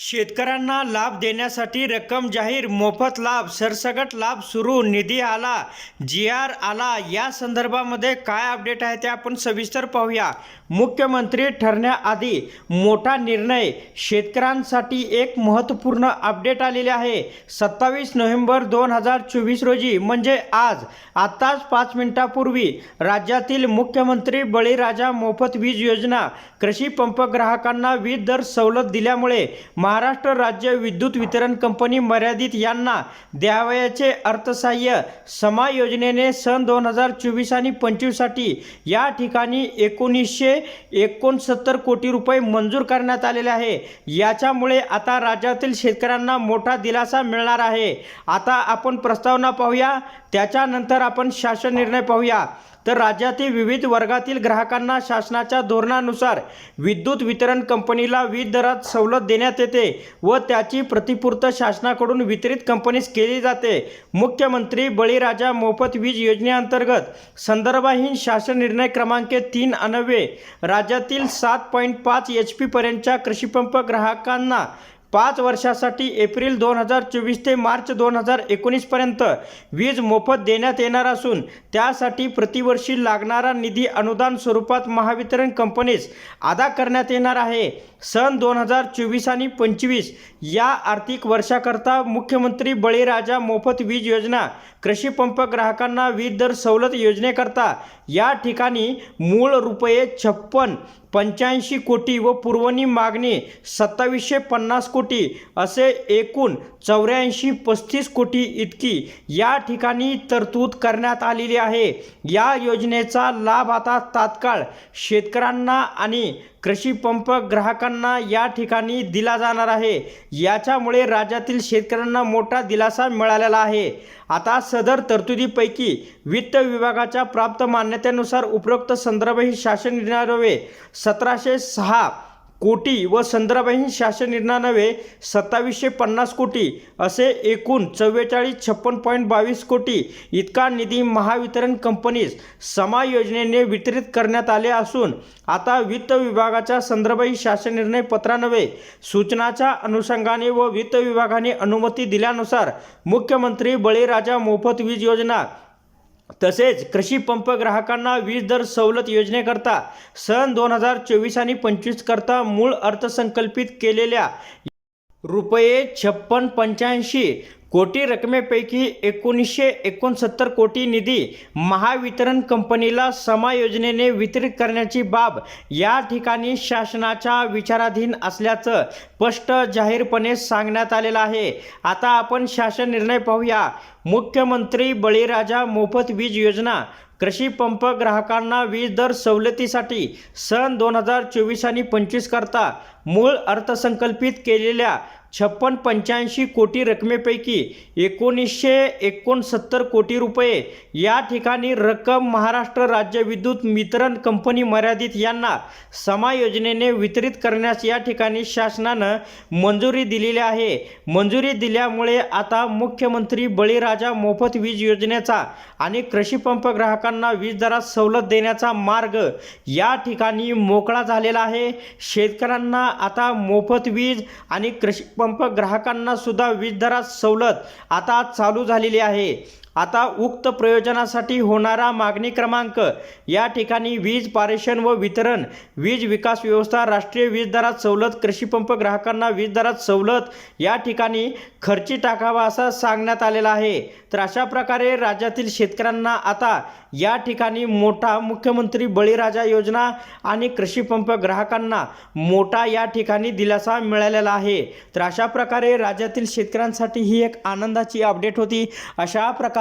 शेतकऱ्यांना लाभ देण्यासाठी रक्कम जाहीर मोफत लाभ सरसगट लाभ सुरू निधी आला जी आर आला. या संदर्भामध्ये काय अपडेट आहे ते आपण सविस्तर पाहूया. मुख्यमंत्री ठरण्याआधी मोठा निर्णय. शेतकऱ्यांसाठी एक महत्त्वपूर्ण अपडेट आलेले आहे. सत्तावीस नोव्हेंबर दोन हजार चोवीस रोजी म्हणजे आज. आत्ताच पाच मिनिटापूर्वी राज्यातील मुख्यमंत्री बळीराजा मोफत वीज योजना. कृषी पंप ग्राहकांना वीज दर सवलत दिल्यामुळे महाराष्ट्र राज्य विद्युत वितरण कंपनी मर्यादित यांना द्यावयाचे अर्थसहाय्य समा योजनेने सन दोन हजार चोवीस आणि पंचवीससाठी या ठिकाणी एकोणीसशे एकोणसत्तर कोटी रुपये मंजूर करण्यात आलेले आहे. याच्यामुळे आता राज्यातील शेतकऱ्यांना मोठा दिलासा मिळणार आहे. आता आपण प्रस्तावना पाहूया. त्याच्यानंतर आपण शासन निर्णय पाहूया. तर राज्यातील विविध वर्गातील ग्राहकांना शासनाच्या धोरणानुसार विद्युत वितरण कंपनीला वीज दरात सवलत देण्यात येते व त्याची प्रतिपूर्त शासनाकडून वितरित कंपनीस केली जाते. मुख्यमंत्री बळीराजा मोफत वीज योजनेअंतर्गत संदर्भहीन शासन निर्णय क्रमांक तीन अनवे राज्यातील सात पॉईंट पाच एच पीपर्यंतच्या कृषीपंप ग्राहकांना पाच वर्षासाठी एप्रिल दोन हजार चोवीस ते मार्च दोन हजार एकोणीसपर्यंत वीज मोफत देण्यात येणार असून त्यासाठी प्रतिवर्षी लागणारा निधी अनुदान स्वरूपात महावितरण कंपनीस अदा करण्यात येणार आहे. सन दोन हजार चोवीस आणि पंचवीस या आर्थिक वर्षाकरता मुख्यमंत्री बळीराजा मोफत वीज योजना कृषी पंप ग्राहकांना वीज दर सवलत योजनेकरता या ठिकाणी मूळ रुपये छप्पन पंच्याऐंशी कोटी व पुरवणी मागणी सत्तावीसशे पन्नास कोटी कोटी असे एकूण चौऱ्याऐंशी पस्तीस कोटी इतकी या ठिकाणी तरतूद करण्यात आलेली आहे. या योजनेचा लाभ आता तात्काळ शेतकऱ्यांना आणि कृषी पंप ग्राहकांना या ठिकाणी दिला जाणार आहे. याच्यामुळे राज्यातील शेतकऱ्यांना मोठा दिलासा मिळालेला आहे. आता सदर तरतुदीपैकी वित्त विभागाच्या प्राप्त मान्यतेनुसार उपरोक्त संदर्भ ही शासन निर्णय सतराशे सहा कोटी व संदर्भहीन शासन निर्णयानवे सत्तावीसशे पन्नास कोटी असे एकूण चव्वेचाळीस छप्पन पॉईंट बावीस कोटी इतका निधी महावितरण कंपनीस समा योजनेने वितरित करण्यात आले असून आता वित्त विभागाच्या संदर्भही शासन निर्णय पत्रानवे सूचनाच्या अनुषंगाने व वित्त विभागाने अनुमती दिल्यानुसार मुख्यमंत्री बळीराजा मोफत वीज योजना तसेच कृषी पंप ग्राहकांना वीज दर सवलत योजनेकरता सन दोन हजार चोवीस आणि पंचवीस करता मूळ अर्थसंकल्पित केलेल्या रुपये छप्पन पंच्याऐंशी कोटी रकमेपैकी एकोणीसशे एकोणसत्तर कोटी निधी महावितरण कंपनीला समायोजनेने वितरित करण्याची बाब या ठिकाणी शासनाच्या विचाराधीन असल्याचं स्पष्ट जाहीरपणे सांगण्यात आलेलं आहे. आता आपण शासन निर्णय पाहूया. मुख्यमंत्री बळीराजा मोफत वीज योजना कृषी पंप ग्राहकांना वीज दर सवलतीसाठी सन दोन हजार चोवीस आणि पंचवीस करता मूळ अर्थसंकल्पित केलेल्या छप्पन पंच्याऐंशी कोटी रकमेपैकी एकोणीसशे एकोणसत्तर कोटी रुपये या ठिकाणी रक्कम महाराष्ट्र राज्य विद्युत वितरण कंपनी मर्यादित यांना समायोजनेने वितरित करण्यास या ठिकाणी शासनानं मंजुरी दिलेली आहे. मंजुरी दिल्यामुळे आता मुख्यमंत्री बळीराजा मोफत वीज योजनेचा आणि कृषी पंप ग्राहकांना वीज दरात सवलत देण्याचा मार्ग या ठिकाणी मोकळा झालेला आहे. शेतकऱ्यांना आता मोफत वीज आणि कृषी पंप ग्राहकांना सुद्धा वीज दरात सवलत आता चालू झालेली आहे. आता उक्त प्रयोजनासाठी होणारा मागणी क्रमांक. या ठिकाणी वीज पारेषण व वितरण वीज विकास व्यवस्था राष्ट्रीय वीज दरात सवलत कृषीपंप ग्राहकांना वीज दरात सवलत या ठिकाणी खर्ची टाकावा असा सांगण्यात आलेला आहे. तर अशा प्रकारे राज्यातील शेतकऱ्यांना आता या ठिकाणी मोठा मुख्यमंत्री बळीराजा योजना आणि कृषीपंप ग्राहकांना मोठा या ठिकाणी दिलासा मिळालेला आहे. तर अशा प्रकारे राज्यातील शेतकऱ्यांसाठी ही एक आनंदाची अपडेट होती. अशा